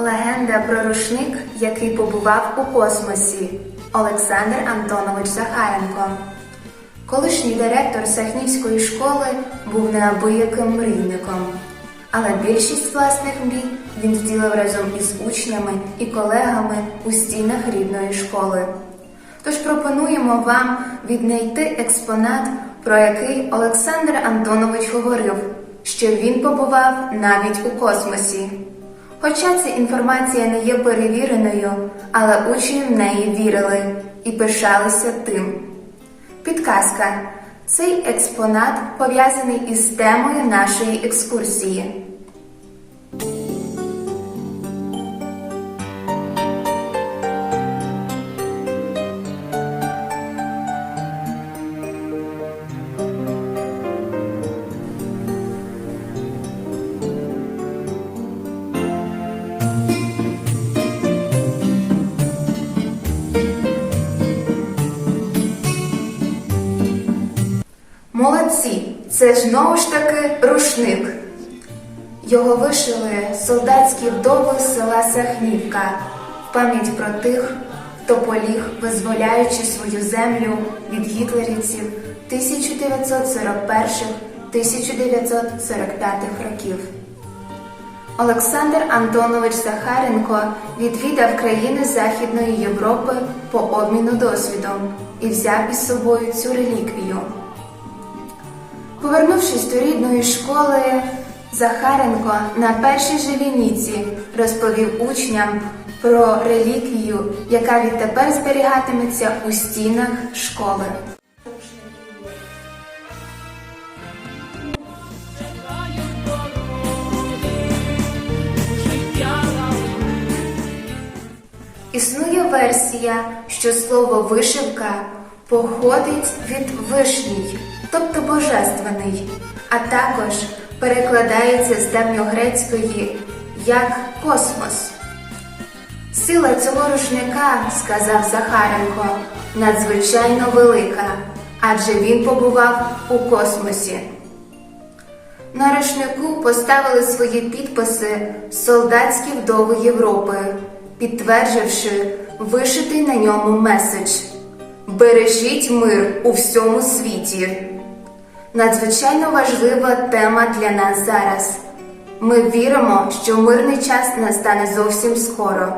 Легенда про рушник, який побував у космосі Олександр Антонович Захаренко. Колишній директор Сахнівської школи був неабияким мрійником, але більшість власних мрій він зділив разом із учнями і колегами у стінах рідної школи. Тож пропонуємо вам віднайти експонат, про який Олександр Антонович говорив, що він побував навіть у космосі. Хоча ця інформація не є перевіреною, але учні в неї вірили і пишалися тим. Підказка. Цей експонат пов'язаний із темою нашої екскурсії. Молодці! Це ж знову ж таки рушник. Його вишили солдатські вдови села Сахнівка в пам'ять про тих, хто поліг, визволяючи свою землю від гітлерівців 1941-1945 років. Олександр Антонович Захаренко відвідав країни Західної Європи по обміну досвідом і взяв із собою цю реліквію. Повернувшись до рідної школи, Захаренко на першій же лінійці розповів учням про реліквію, яка відтепер зберігатиметься у стінах школи. Існує версія, що слово вишивка походить від вишній, тобто божественний, а також перекладається з давньогрецької як космос. Сила цього рушника, сказав Захаренко, надзвичайно велика, адже він побував у космосі. На рушнику поставили свої підписи солдатські вдови Європи, підтвердивши вишитий на ньому меседж Бережіть мир у всьому світі. Надзвичайно важлива тема для нас зараз. Ми віримо, що мирний час настане зовсім скоро.